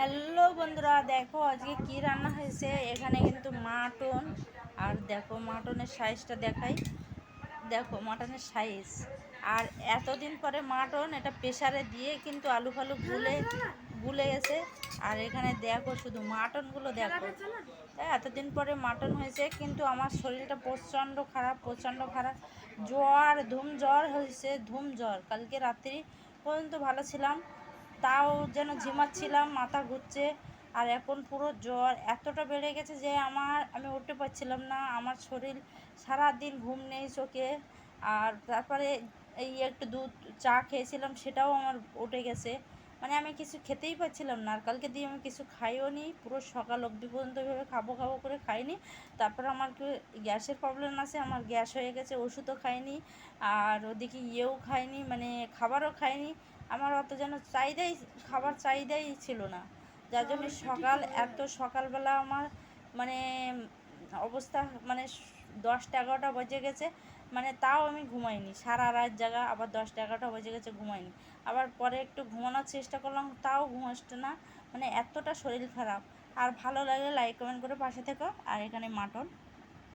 Hello বন্ধুরা, দেখো আজকে কি রান্না হয়েছে? এখানে কিন্তু মাটন, আর দেখো মাটনের সাইজটা দেখাই। দেখো মাটনের সাইজ আর এতদিন পরে মাটন, এটা প্রেশারে দিয়ে কিন্তু আলু ফালু গুলে গুলে গেছে। আর এখানে দেখো শুধু মাটনগুলো দেখো। তাই এতদিন পরে মাটন হয়েছে, কিন্তু আমার শরীরটা প্রচণ্ড খারাপ প্রচণ্ড খারাপ। জ্বর, ধুম জ্বর হয়েছে, ধুম জ্বর। কালকে রাত্রি পর্যন্ত ভালো ছিলাম। তাও যেন ঝিমাচ্ছিলাম, মাথা ঘুরছে আর এখন পুরো জ্বর। এতটা বেড়ে গেছে যে আমার, আমি উঠতে পারছিলাম না। আমার শরীর সারা দিন ঘুম নেই চোখে। আর তারপরে এই একটু দুধ চা খেয়েছিলাম, সেটাও আমার উঠে গেছে। মানে আমি কিছু খেতেই পাচ্ছিলাম না। আর কালকে দিয়ে আমি কিছু খাইও নি পুরো সকাল অবধি পর্যন্ত এভাবে খাব খাব করে খাইনি। তারপর আমার কি গ্যাসের প্রবলেম আছে আমার গ্যাস হয়ে গেছে ওষুধও খাইনি আর ওদিকে ইয়েও খাইনি মানে খাবারও খাইনি। আমার অত যেন চাহিদাই খাবার চাহিদাই ছিল না। যার জন্য সকাল এত সকালবেলা আমার মানে অবস্থা মানে দশটা এগারোটা বেজে গেছে মানে তাও আমি ঘুমাইনি। সারা রাত জায়গা আবার দশটা এগারোটা বেজে গেছে ঘুমাইনি। আবার পরে একটু ঘুমানোর চেষ্টা করলাম, তাও ঘুম আসছে না মানে এতটা শরীর খারাপ। আর ভালো লাগলে লাইক কমেন্ট করে পাশে থেকো। আর এখানে মাটন।